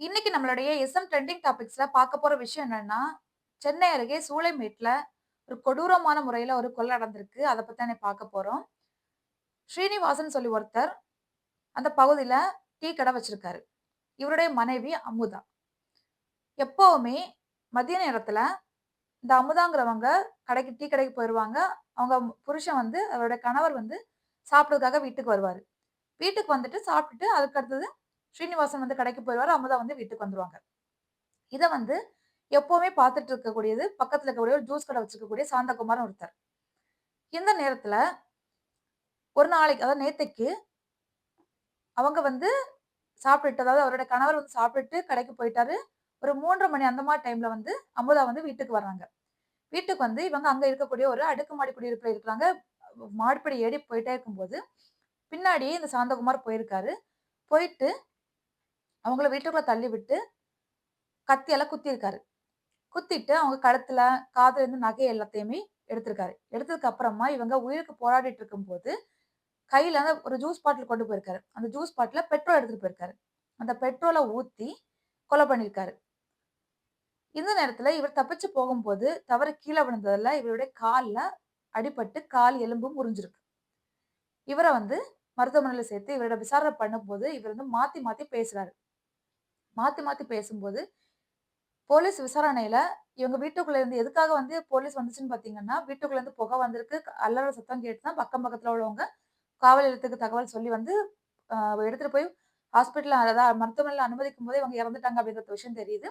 இன்னைக்கு நம்மளுடைய SM trending டாபிக்ஸ்ல பார்க்க போற விஷயம் என்னன்னா, சென்னை அருகே சூளைமேட்ல ஒரு கொடூரமான முறையில ஒரு கொலை நடந்திருக்கு. அதை பத்தி பார்க்க போறோம். ஸ்ரீனிவாசன் சொல்லி ஒருத்தர் அந்த பகுதியில டீ கடை வச்சிருக்காரு. இவருடைய மனைவி அமுதா. எப்பவுமே மதிய நேரத்துல இந்த அமுதாங்கிறவங்க கடைக்கு டீ கடைக்கு போயிடுவாங்க அவங்க புருஷன் வந்து அவருடைய கணவர் வந்து சாப்பிட்றதுக்காக வீட்டுக்கு வருவாரு. வீட்டுக்கு வந்துட்டு சாப்பிட்டுட்டு அதுக்கு அடுத்தது ஸ்ரீனிவாசன் வந்து கடைக்கு போயிடுவார் அமுதா வந்து வீட்டுக்கு வந்துருவாங்க. இதை வந்து எப்பவுமே பார்த்துட்டு இருக்கக்கூடியது பக்கத்துல இருக்கக்கூடிய ஒரு ஜூஸ் கடை வச்சிருக்கக்கூடிய சாந்தகுமார்னு ஒருத்தர். இந்த நேரத்துல ஒரு நாளைக்கு அதாவது நேத்தைக்கு அவங்க வந்து சாப்பிட்டுட்டு அதாவது அவருடைய கணவர் வந்து சாப்பிட்டுட்டு கடைக்கு போயிட்டாரு. ஒரு 3:30 மணி அந்த மாதிரி டைம்ல வந்து அமுதா வந்து வீட்டுக்கு வர்றாங்க. வீட்டுக்கு வந்து இவங்க அங்க இருக்கக்கூடிய ஒரு அடுக்குமாடி குடியிருப்புல இருக்கிறாங்க. மாடிப்படி ஏடி போயிட்டே இருக்கும்போது, பின்னாடியே இந்த சாந்தகுமார் போயிருக்காரு. போயிட்டு அவங்கள வீட்டுக்குள்ள தள்ளி விட்டு கத்தியால குத்தியிருக்காரு. குத்திட்டு அவங்க கழுத்துல, காதுல இருந்து நகை எல்லாத்தையுமே எடுத்திருக்காரு. எடுத்ததுக்கு அப்புறமா இவங்க உயிருக்கு போராடிட்டு இருக்கும்போது, கையில ஒரு ஜூஸ் பாட்டில் கொண்டு போயிருக்காரு. அந்த ஜூஸ் பாட்டில பெட்ரோல் எடுத்துட்டு போயிருக்காரு. அந்த பெட்ரோலை ஊத்தி கொலை பண்ணியிருக்காரு. இந்த நேரத்துல இவர் தப்பிச்சு போகும்போது தவறு கீழே விழுந்ததுல இவருடைய காலில் அடிபட்டு கால் எலும்பும் முறிஞ்சிருக்கு. இவரை வந்து மருத்துவமனையில் சேர்த்து இவரோட விசாரணை பண்ணும்போது, இவர் வந்து மாத்தி மாத்தி பேசுறாரு. மாற்றி மாற்றி பேசும்போது, போலீஸ் விசாரணையில இவங்க வீட்டுக்குள்ள இருந்து எதுக்காக வந்து போலீஸ் வந்துச்சுன்னு பார்த்தீங்கன்னா, வீட்டுக்குள்ள இருந்து புகை வந்திருக்கு. அல்லற சத்தம் கேட்டு தான் பக்கம் பக்கத்துல உள்ளவங்க காவல் நிலையத்துக்கு தகவல் சொல்லி வந்து எடுத்துகிட்டு எடுத்துட்டு போய் ஹாஸ்பிட்டல்ல அதாவது அனுமதிக்கும் போது இவங்க இறந்துட்டாங்க அப்படிங்கிற விஷயம் தெரியுது.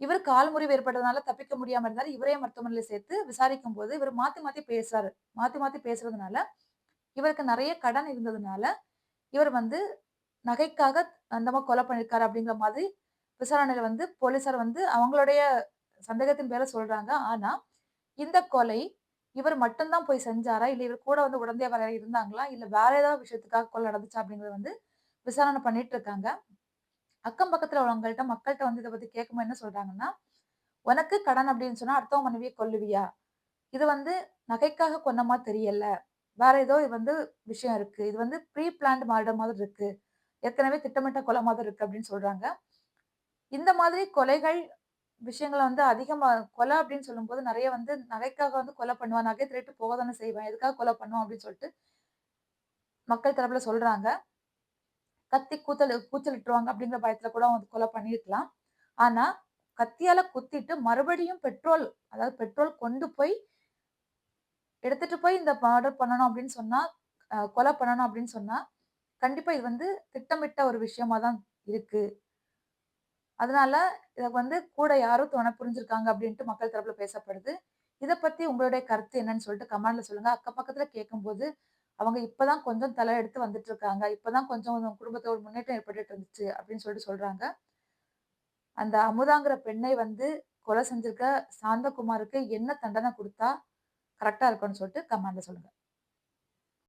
இவர் கால் முறிவு ஏற்பட்டதுனால தப்பிக்க முடியாம இருந்தாரு. இவரையும் மருத்துவமனையில சேர்த்து விசாரிக்கும் போது இவர் மாத்தி மாத்தி பேசுறாரு. மாத்தி மாத்தி பேசுறதுனால, இவருக்கு நிறைய கடன் இருந்ததுனால, இவர் வந்து நகைக்காக அந்த கொலை பண்ணியிருக்காரு அப்படிங்கிற மாதிரி விசாரணையில வந்து போலீசார் வந்து அவங்களுடைய சந்தேகத்தின் பேரை சொல்றாங்க. ஆனா, இந்த கொலை இவர் மட்டும்தான் போய் செஞ்சாரா? இல்ல இவர் கூட வந்து உடந்தைய வேற யாராவது இருந்தாங்களா? இல்ல வேற ஏதாவது விஷயத்துக்காக கொலை நடந்துச்சா? அப்படிங்கறத வந்து விசாரணை பண்ணிட்டு இருக்காங்க. அக்கம் பக்கத்துல உள்ளவங்கள்ட்ட மக்கள்கிட்ட வந்து இதை பத்தி கேட்கும்போது என்ன சொல்றாங்கன்னா, "உனக்கு கடன் அப்படின்னு சொன்னா அடுத்தவன் மனைவியை கொல்லுவியா? இது வந்து நகைக்காக கொன்னமா தெரியல. வேற ஏதோ இது வந்து விஷயம் இருக்கு. இது வந்து ப்ரீ பிளான்ட் மாறிட மாதிரி இருக்கு. ஏற்கனவே திட்டமிட்ட கொலை மாதிரி இருக்கு" அப்படின்னு சொல்றாங்க. இந்த மாதிரி கொலைகள் விஷயங்கள வந்து அதிகமாக கொலை அப்படின்னு சொல்லும்போது நிறைய வந்து நகைக்காக வந்து கொலை பண்ணுவான். நகை திருட்டு போக தானே செய்வேன் எதுக்காக கொலை பண்ணுவான் அப்படின்னு சொல்லிட்டு மக்கள் தரப்புல சொல்றாங்க. கத்தி கூத்தல் கூச்சலிட்டுருவாங்க அப்படிங்கிற பயத்துல கூட வந்து கொலை பண்ணியிருக்கலாம். ஆனா, கத்தியால குத்திட்டு மறுபடியும் பெட்ரோல் அதாவது பெட்ரோல் கொண்டு போய் எடுத்துட்டு போய் இந்த மர்டர் பண்ணணும் அப்படின்னு சொன்னா, கொலை பண்ணணும் அப்படின்னு சொன்னா, கண்டிப்பா இது வந்து திட்டமிட்ட ஒரு விஷயமா தான் இருக்கு. அதனால இதை வந்து கூட யாரும் துணை புரிஞ்சிருக்காங்க அப்படின்ட்டு மக்கள் தரப்புல பேசப்படுது. இதை பத்தி உங்களுடைய கருத்து என்னன்னு சொல்லிட்டு கமெண்ட்ல சொல்லுங்க. அக்கம் பக்கத்துல கேட்கும்போது, அவங்க இப்பதான் கொஞ்சம் தலை எடுத்து வந்துட்டு இருக்காங்க. இப்பதான் கொஞ்சம் குடும்பத்தோட முன்னேற்றம் ஏற்பட்டு இருந்துச்சு அப்படின்னு சொல்லிட்டு சொல்றாங்க. அந்த அமுதாங்கிற பெண்ணை வந்து கொலை செஞ்சிருக்க சாந்தகுமாருக்கு என்ன தண்டனை கொடுத்தா கரெக்டாக இருக்கும்னு சொல்லிட்டு கமெண்ட்ல சொல்லுங்க.